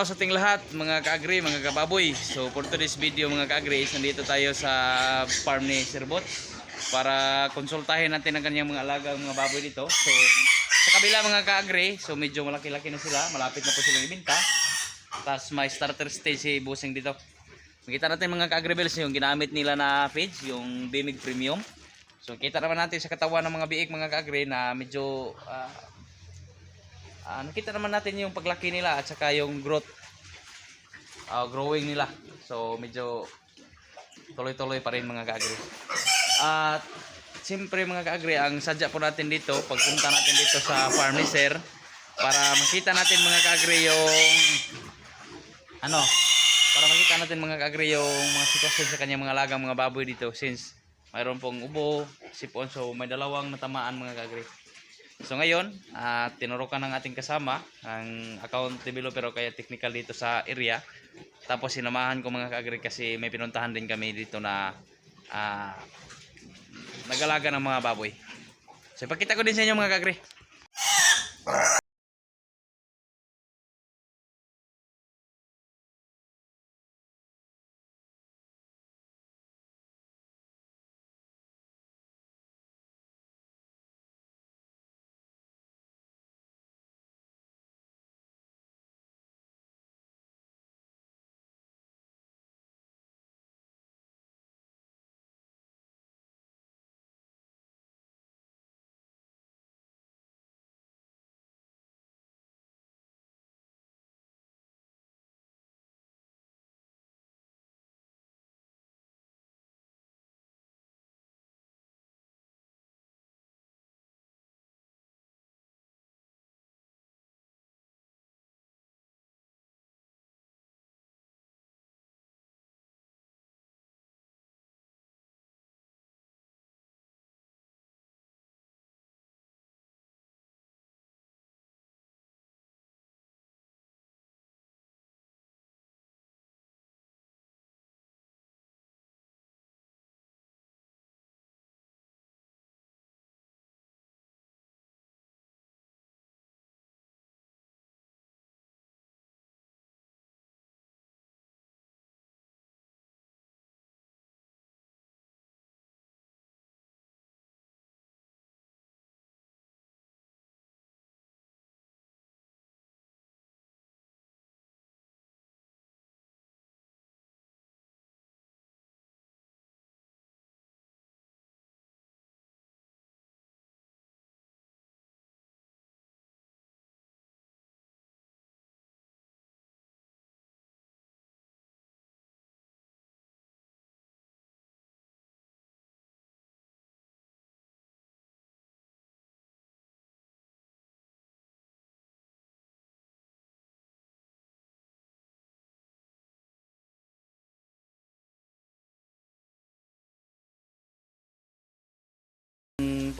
araw sa ating lahat mga kaagri, mga kababoy. So for today's video mga kaagri, is nandito tayo sa farm ni Sir Bot para konsultahin natin ang kanyang mga alagang mga baboy dito. So sa kabila mga kaagri, so medyo malaki-laki na sila, malapit na po silang ibenta. Tapos may starter stage si Busing dito. Makita natin mga kaagri bells yung ginamit nila na feeds, yung Bimig Premium. So kita naman natin sa katawan ng mga biik mga kaagri na medyo ah, Ah, nakita naman natin yung paglaki nila at saka yung growth ah, growing nila. So medyo tuloy-tuloy pa rin mga kaagri. At siyempre mga kaagri, ang sadya po natin dito, pagpunta natin dito sa farm ni Sir para makita natin mga kaagri yung ano, para makita natin mga kaagri yung mga sitwasyon sa kanyang mga lagang mga baboy dito since mayroon pong ubo, sipon, so may dalawang natamaan mga kaagri. So ngayon, uh, tinurukan ng ating kasama, ang account developer o kaya technical dito sa area. Tapos sinamahan ko mga kaagri kasi may pinuntahan din kami dito na uh, nagalaga ng mga baboy. So ipakita ko din sa inyo mga kaagri.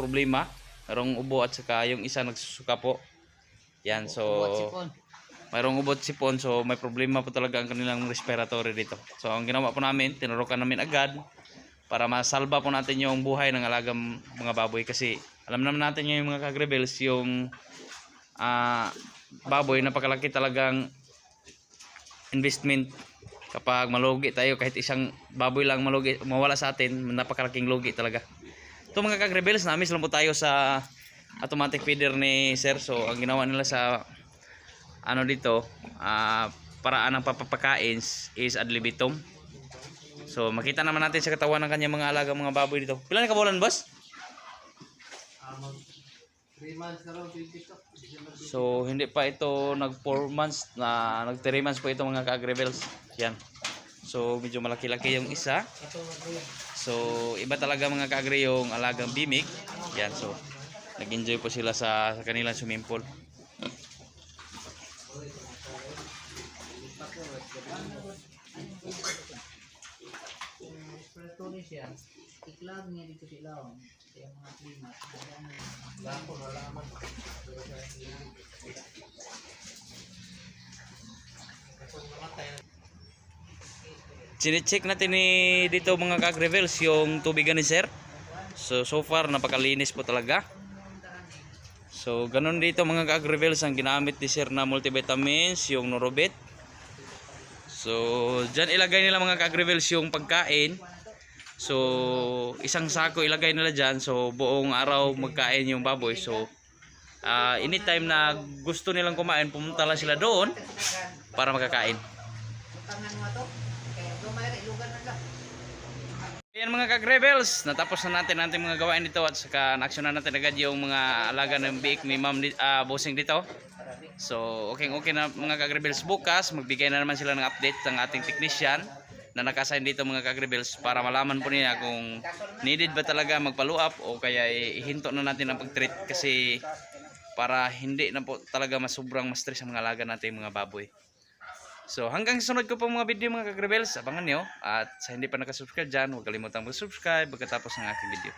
Problema, mayroong ubo at saka yung isa nagsusuka po. Yan, so mayroong ubot sipon. so may problema po talaga ang kanilang respiratory dito. So ang ginawa po namin, tinurukan namin agad para masalba po natin yung buhay ng alagang mga baboy. Kasi alam naman natin yung mga kagrebels yung ah, baboy napakalaki talagang investment. Kapag malugi tayo kahit isang baboy lang malugi mawala sa atin napakalaking lugi talaga ito mga kagrebels namis lang po tayo sa automatic feeder ni sir so ang ginawa nila sa ano dito ah, paraan ng papapakain is ad libitum so makita naman natin sa katawan ng kanyang mga alaga mga baboy dito pila na kabulan boss? 3 months na raw, 22. So hindi pa ito nag 4 months na nag 3 months po ito mga ka-gravels. Yan. So medyo malaki-laki yung isa. So iba talaga mga ka-agri yung alagang bimig. Yan so nag-enjoy po sila sa, sa kanilang swimming pool. Iklag niya dito sila. Kaya mga klimat. Bako na laman. Sine-check natin ni dito mga ka-gravels yung tubigan ni sir. So so far napakalinis po talaga. So, ganun dito mga ka-agri-bells ang ginamit ni Sir na multivitamins, yung Norobit. So, dyan ilagay nila mga ka-agri-bells yung pagkain. So, isang sako ilagay nila dyan. So, buong araw magkain yung baboy. So, ah, anytime na gusto nilang kumain, pumunta lang sila doon para makakain. Ayan mga kag-rebels, natapos na natin natin mga gawain dito at saka na-action na natin agad yung mga alaga ng biik ni Ma'am di- ah, Bossing dito. So, okay okay na mga kag-rebels bukas, magbigay na naman sila ng update ng ating technician na nakasign dito mga kag-rebels para malaman po niya kung needed ba talaga magpa up o kaya ihinto na natin ang pag-treat kasi para hindi na po talaga mas sobrang ma-stress ang mga alaga natin mga baboy. So hanggang sa sunod ko po mga video mga kag-rebels, abangan nyo. At sa hindi pa nakasubscribe dyan, huwag kalimutang mag-subscribe pagkatapos ng aking video.